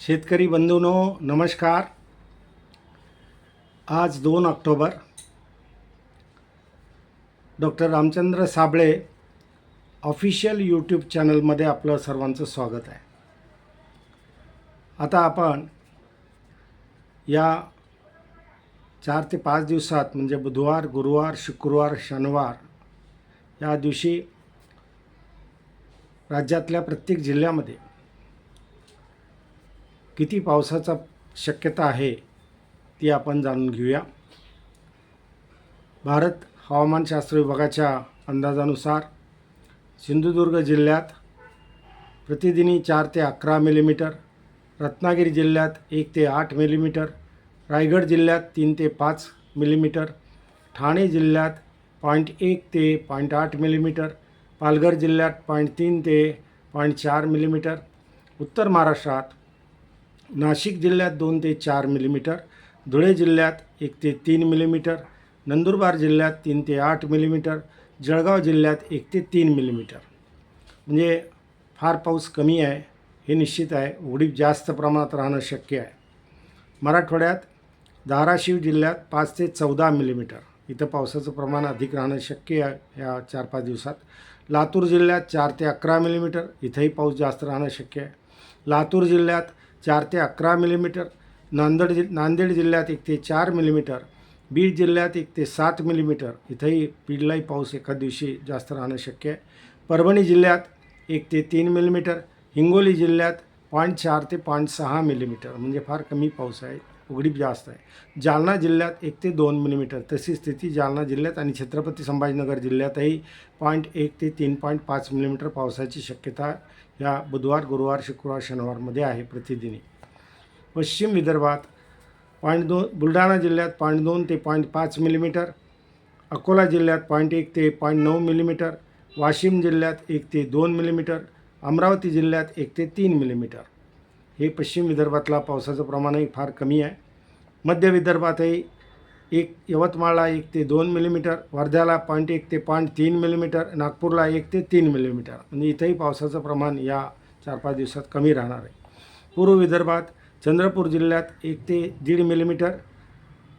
शेतकरी बंधूंनो नमस्कार. आज दोन October. Doctor Ramchandra Sable official YouTube चॅनलमध्ये आपलं सर्वांचं स्वागत आहे. आता आपण या चार ते पाच दिवसात म्हणजे बुधवार गुरुवार शुक्रवार शनिवार या दिवशी राज्यातल्या प्रत्येक जिल्ह्यामध्ये किती पावसाचा शक्यता आहे ती आपण जाणून घेऊया. भारत हवामानशास्त्र विभागाच्या अंदाजानुसार सिंधुदुर्ग जिल्ह्यात प्रतिदिनी चार ते अकरा मिलीमीटर रत्नागिरी जिल्ह्यात एक ते आठ मिलीमीटर रायगड जिल्ह्यात तीन ते पाच मिलीमीटर ठाणे जिल्ह्यात पॉईंट एक ते पॉईंट आठ मिलीमीटर पालघर जिल्ह्यात पॉईंट तीन ते पॉईंट चार मिलीमीटर उत्तर महाराष्ट्रात नाशिक जिल्ह्यात दोन ते चार मिलीमीटर धुळे जिल्ह्यात एक ते तीन मिलीमीटर नंदुरबार जिल्ह्यात तीन ते आठ मिलीमीटर जळगाव जिल्ह्यात एक ते तीन मिलीमीटर. म्हणजे फार पाऊस कमी आहे हे निश्चित आहे. उडीप जास्त प्रमाणात राहणं शक्य आहे. मराठवाड्यात धाराशिव जिल्ह्यात पाच ते चौदा मिलीमीटर. इथं पावसाचं प्रमाण अधिक राहणं शक्य आहे या चार पाच दिवसात. लातूर जिल्ह्यात चार ते अकरा मिलीमीटर. इथंही पाऊस जास्त राहणं शक्य आहे. लातूर जिल्ह्यात चार ते अकरा मिलीमीटर नांदेड जि नांदेड जिल्ह्यात एक ते चार मिलीमीटर बीड जिल्ह्यात एक ते सात मिलीमीटर इथंही बीडलाही पाऊस एका दिवशी जास्त राहणं शक्य आहे. परभणी जिल्ह्यात एक ते तीन मिलीमीटर हिंगोली जिल्ह्यात पॉईंट चार ते पॉईंट सहा मिलीमीटर म्हणजे फार कमी पाऊस आहे. उघडीप जास्त आहे. जालना जिल्ह्यात एक ते दोन मिलीमीटर. तशी स्थिती जालना जिल्ह्यात आणि छत्रपती संभाजीनगर जिल्ह्यातही पॉईंट एक ते तीन पॉईंट पाच मिलीमीटर पावसाची शक्यता या बुधवार गुरुवार शुक्रवार शनिवारमध्ये आहे प्रतिदिनी. पश्चिम विदर्भात पॉईंट दोन बुलढाणा जिल्ह्यात पॉईंट दोन ते पॉईंट पाच मिलीमीटर अकोला जिल्ह्यात पॉईंट एक ते पॉईंट नऊ मिलीमीटर वाशिम जिल्ह्यात एक ते दोन मिलीमीटर अमरावती जिल्ह्यात एक ते तीन मिलीमीटर. हे पश्चिम विदर्भातला पावसाचं प्रमाणही फार कमी आहे. मध्य विदर्भातही एक यवतमाळला एक ते दोन मिलीमीटर वर्ध्याला पॉईंट एक ते पॉईंट तीन मिलीमीटर नागपूरला एक ते तीन मिलीमीटर. म्हणजे इथंही पावसाचं प्रमाण या चार पाच दिवसात कमी राहणार आहे. पूर्व विदर्भात चंद्रपूर जिल्ह्यात एक ते दीड मिलीमीटर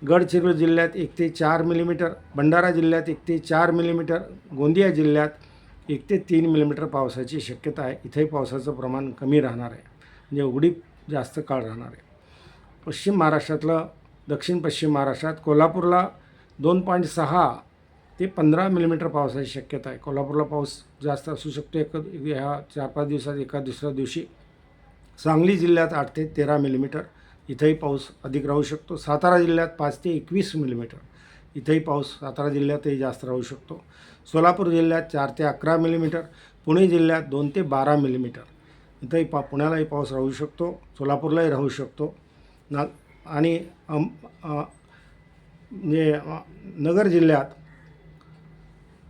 गडचिरोली जिल्ह्यात एक ते चार मिलीमीटर भंडारा जिल्ह्यात एक ते चार मिलीमीटर गोंदिया जिल्ह्यात एक ते तीन मिलीमीटर पावसाची शक्यता आहे. इथंही पावसाचं प्रमाण कमी राहणार आहे. म्हणजे उघडीप जास्त काळ राहणार आहे. पश्चिम महाराष्ट्रातलं दक्षिण पश्चिम महाराष्ट्रात कोल्हापूरला दोन पॉईंट सहा ते पंधरा मिलीमीटर पावसाची शक्यता आहे. कोल्हापूरला पाऊस जास्त असू शकतो एक ह्या चार पाच दिवसात एका दुसऱ्या दिवशी. सांगली जिल्ह्यात आठ ते तेरा मिलीमीटर इथंही पाऊस अधिक राहू शकतो. सातारा जिल्ह्यात पाच ते एकवीस मिलीमीटर इथंही पाऊस सातारा जिल्ह्यातही जास्त राहू शकतो. सोलापूर जिल्ह्यात चार ते अकरा मिलीमीटर पुणे जिल्ह्यात दोन ते बारा मिलीमीटर. इथंही पा पुण्यालाही पाऊस राहू शकतो सोलापूरलाही राहू शकतो. ना आणि अम म्हणजे नगर जिल्ह्यात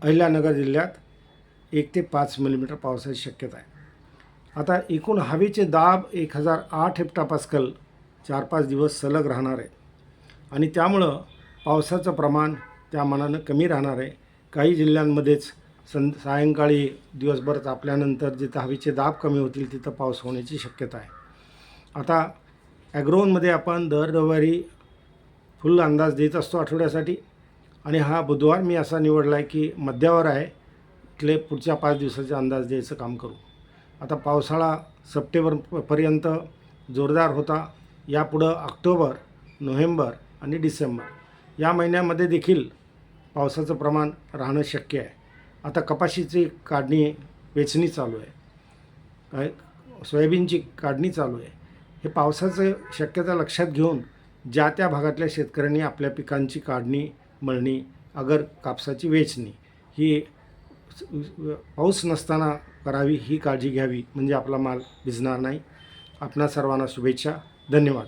अहिल्यानगर जिल्ह्यात एक ते पाच मिलीमीटर पावसाची शक्यता आहे. आता एकूण हवेचे दाब एक हजार आठ हेप्टापास्कल चार पाच दिवस सलग राहणार आहे. आणि त्यामुळं पावसाचं प्रमाण त्या मानानं कमी राहणार आहे. काही जिल्ह्यांमध्येच सं सायंकाळी दिवसभर तापल्यानंतर जिथं हवेचे दाब कमी होतील तिथं पाऊस होण्याची शक्यता आहे. आता ॲग्रोनमध्ये आपण दर रविवारी फुल अंदाज देत असतो आठवड्यासाठी आणि हा बुधवार मी असा निवडला आहे की मध्यावर आहे इथले पुढच्या पाच दिवसाचे अंदाज द्यायचं काम करू. आता पावसाळा सप्टेंबरपर्यंत जोरदार होता यापुढं ऑक्टोबर नोव्हेंबर आणि डिसेंबर या महिन्यामध्ये देखील पावसाचं प्रमाण राहणं शक्य आहे. आता कपाशीची काढणी वेचणी चालू आहे. काय? सोयाबीनची काढणी चालू आहे. हे पावसाचं शक्यता लक्षात घेऊन ज्या त्या भागातल्या शेतकऱ्यांनी आपल्या पिकांची काढणी मळणी अगर कापसाची वेचणी ही पाऊस नसताना करावी ही काळजी घ्यावी म्हणजे आपला माल भिजणार नाही. आपणा सर्वांना शुभेच्छा. धन्यवाद.